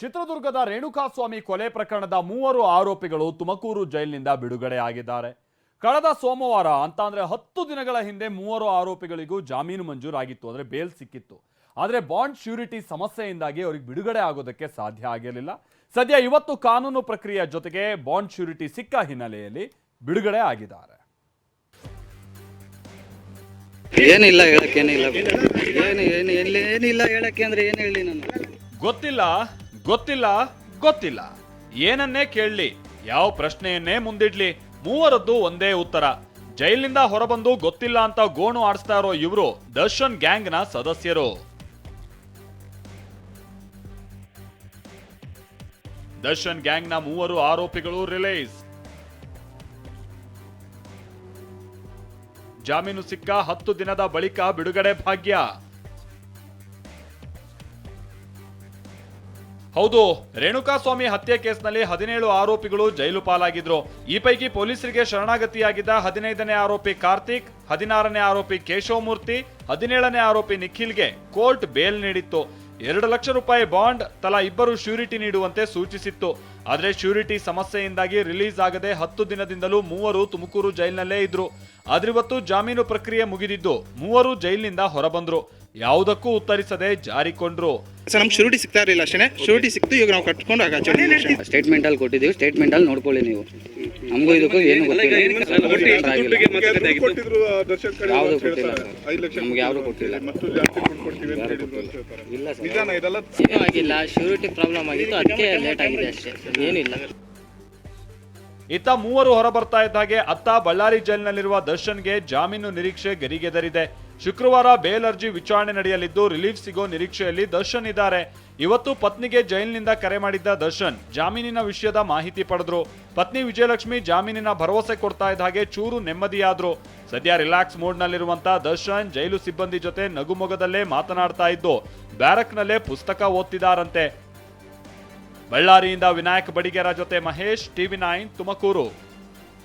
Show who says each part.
Speaker 1: ಚಿತ್ರದುರ್ಗದ ರೇಣುಕಾಸ್ವಾಮಿ ಕೊಲೆ ಪ್ರಕರಣದ ಮೂವರು ಆರೋಪಿಗಳು ತುಮಕೂರು ಜೈಲಿನಿಂದ ಬಿಡುಗಡೆ ಆಗಿದ್ದಾರೆ ಕಳೆದ ಸೋಮವಾರ ಅಂತ ಅಂದ್ರೆ ಹತ್ತು ದಿನಗಳ ಹಿಂದೆ ಮೂವರು ಆರೋಪಿಗಳಿಗೂ ಜಾಮೀನು ಮಂಜೂರಾಗಿತ್ತು. ಅಂದ್ರೆ ಬೇಲ್ ಸಿಕ್ಕಿತ್ತು. ಆದರೆ ಬಾಂಡ್ ಶ್ಯೂರಿಟಿ ಸಮಸ್ಯೆಯಿಂದಾಗಿ ಅವರಿಗೆ ಬಿಡುಗಡೆ ಆಗೋದಕ್ಕೆ ಸಾಧ್ಯ ಆಗಿರಲಿಲ್ಲ. ಸದ್ಯ ಇವತ್ತು ಕಾನೂನು ಪ್ರಕ್ರಿಯೆಯ ಜೊತೆಗೆ ಬಾಂಡ್ ಶ್ಯೂರಿಟಿ ಸಿಕ್ಕ ಹಿನ್ನೆಲೆಯಲ್ಲಿ ಬಿಡುಗಡೆ ಆಗಿದ್ದಾರೆ.
Speaker 2: ಏನಿಲ್ಲ ಹೇಳಕ್ಕೆ ಏನಿಲ್ಲ ಏನು ಏನು ಏನಿಲ್ಲ ಹೇಳಕ್ಕೆ ಅಂದ್ರೆ ಏನು ಹೇಳಿ ನಾನು?
Speaker 1: ಗೊತ್ತಿಲ್ಲ. ಗೊತ್ತಿಲ್ಲ ಗೊತ್ತಿಲ್ಲ. ಏನನ್ನೇ ಕೇಳಲಿ, ಯಾವ ಪ್ರಶ್ನೆಯನ್ನೇ ಮುಂದಿಡ್ಲಿ, ಮೂವರದ್ದು ಒಂದೇ ಉತ್ತರ. ಜೈಲಿನಿಂದ ಹೊರಬಂದು ಗೊತ್ತಿಲ್ಲ ಅಂತ ಗೋಣು ಆಡಿಸ್ತಾ ಇರೋ ಇವರು ದರ್ಶನ್ ಗ್ಯಾಂಗ್ನ ಸದಸ್ಯರು. ದರ್ಶನ್ ಗ್ಯಾಂಗ್ನ ಮೂವರು ಆರೋಪಿಗಳು ರಿಲೀಸ್. ಜಾಮೀನು ಸಿಕ್ಕ ಹತ್ತು ದಿನದ ಬಳಿಕ ಬಿಡುಗಡೆ ಭಾಗ್ಯ. ಹೌದು, ರೇಣುಕಾಸ್ವಾಮಿ ಹತ್ಯೆ ಕೇಸ್ನಲ್ಲಿ ಹದಿನೇಳು ಆರೋಪಿಗಳು ಜೈಲು ಪಾಲಾಗಿದ್ರು. ಈ ಪೈಕಿ ಪೊಲೀಸರಿಗೆ ಶರಣಾಗತಿಯಾಗಿದ್ದ ಹದಿನೈದನೇ ಆರೋಪಿ ಕಾರ್ತಿಕ್, ಹದಿನಾರನೇ ಆರೋಪಿ ಕೇಶವಮೂರ್ತಿ, ಹದಿನೇಳನೇ ಆರೋಪಿ ನಿಖಿಲ್ಗೆ ಕೋರ್ಟ್ ಬೇಲ್ ನೀಡಿತ್ತು. ಎರಡು ಲಕ್ಷ ರೂಪಾಯಿ ಬಾಂಡ್, ತಲಾ ಇಬ್ಬರು ಶ್ಯೂರಿಟಿ ನೀಡುವಂತೆ ಸೂಚಿಸಿತ್ತು. ಆದರೆ ಶ್ಯೂರಿಟಿ ಸಮಸ್ಯೆಯಿಂದಾಗಿ ರಿಲೀಸ್ ಆಗದೆ ಹತ್ತು ದಿನದಿಂದಲೂ ಮೂವರು ತುಮಕೂರು ಜೈಲಿನಲ್ಲೇ ಇದ್ರು. ಆದ್ರಿವತ್ತು ಜಾಮೀನು ಪ್ರಕ್ರಿಯೆ ಮುಗಿದಿದ್ದು ಮೂವರು ಜೈಲಿನಿಂದ ಹೊರಬಂದ್ರು. ಯಾವುದಕ್ಕೂ ಉತ್ತರಿಸದೆ ಜಾರಿಕೊಂಡ್ರು.
Speaker 3: ಸರ್ ನಮ್ಗೆ ಶೂರಿಟಿ ಸಿಗ್ತಾ ಇರಲಿಲ್ಲ ಅಷ್ಟೇ ಶೂರಿಟಿ ಸಿಕ್ತು ಈಗ ನಾವು ಕಟ್ಕೊಂಡು ಆಗ
Speaker 2: ಸ್ಟೇಟ್ಮೆಂಟ್ ಅಲ್ಲಿ ಕೊಟ್ಟಿದ್ದೀವಿ ಸ್ಟೇಟ್ಮೆಂಟ್ ಅಲ್ಲಿ ನೋಡ್ಕೊಳ್ಳಿ ನೀವು. ನಮಗೂ ಇದಕ್ಕೂ ಏನು ಗೊತ್ತಿಲ್ಲ.
Speaker 4: ಶೂರಿಟಿ
Speaker 2: ಯಾವ್ದು
Speaker 4: ಅಂತ ಹೇಳ್ತಾರೆ.
Speaker 2: ಕೊಟ್ಟಿಲ್ಲ.
Speaker 4: ಲಕ್ಷ
Speaker 2: ನಮ್ಗೆ ಯಾವ್ದು
Speaker 4: ಕೊಟ್ಟಿದ್ರು
Speaker 2: ಕೊಟ್ಟಿಲ್ಲ.
Speaker 4: ಮತ್ತು ಜಾಸ್ತಿ ದುಡ್ಡು ಅಂತ ಹೇಳಿದ್ರು ಅಂತ ಹೇಳ್ತಾರೆ.
Speaker 2: ಇಲ್ಲ ಸರ್.
Speaker 4: ನಿಜಾನ ಇದೆಲ್ಲ
Speaker 5: ಆಗಿಲ್ಲ ಶ್ಯೂರಿಟಿ ಪ್ರಾಬ್ಲಮ್ ಆಗಿತ್ತು ಅದಕ್ಕೆ ಲೇಟ್ ಆಗಿದೆ ಅಷ್ಟೇ. ಏನಿಲ್ಲ.
Speaker 1: ಇತ್ತ ಮೂವರು ಹೊರಬರ್ತಾ ಇದ್ದ ಹಾಗೆ ಅತ್ತ ಬಳ್ಳಾರಿ ಜೈಲಿನಲ್ಲಿರುವ ದರ್ಶನ್ಗೆ ಜಾಮೀನು ನಿರೀಕ್ಷೆ ಗರಿಗೆದರಿದೆ. ಶುಕ್ರವಾರ ಬೇಲ್ ಅರ್ಜಿ ವಿಚಾರಣೆ ನಡೆಯಲಿದ್ದು ರಿಲೀಫ್ ಸಿಗೋ ನಿರೀಕ್ಷೆಯಲ್ಲಿ ದರ್ಶನ್ ಇದ್ದಾರೆ. ಇವತ್ತು ಪತ್ನಿಗೆ ಜೈಲಿನಿಂದ ಕರೆ ಮಾಡಿದ್ದ ದರ್ಶನ್ ಜಾಮೀನಿನ ವಿಷಯದ ಮಾಹಿತಿ ಪಡೆದ್ರು. ಪತ್ನಿ ವಿಜಯಲಕ್ಷ್ಮಿ ಜಾಮೀನಿನ ಭರವಸೆ ಕೊಡ್ತಾ ಇದ್ದ ಹಾಗೆ ಚೂರು ನೆಮ್ಮದಿಯಾದ್ರು. ಸದ್ಯ ರಿಲ್ಯಾಕ್ಸ್ ಮೋಡ್ ನಲ್ಲಿರುವಂತ ದರ್ಶನ್ ಜೈಲು ಸಿಬ್ಬಂದಿ ಜೊತೆ ನಗುಮೊಗದಲ್ಲೇ ಮಾತನಾಡ್ತಾ ಇದ್ದು, ಬ್ಯಾರಕ್ನಲ್ಲೇ ಪುಸ್ತಕ ಓದ್ತಿದಾರಂತೆ ಬಳ್ಳಾರಿಯಿಂದ ವಿನಾಯಕ್ ಬಡಿಗೇರ ಜೊತೆ ಮಹೇಶ್ ಟಿವಿ ನೈನ್ ತುಮಕೂರು.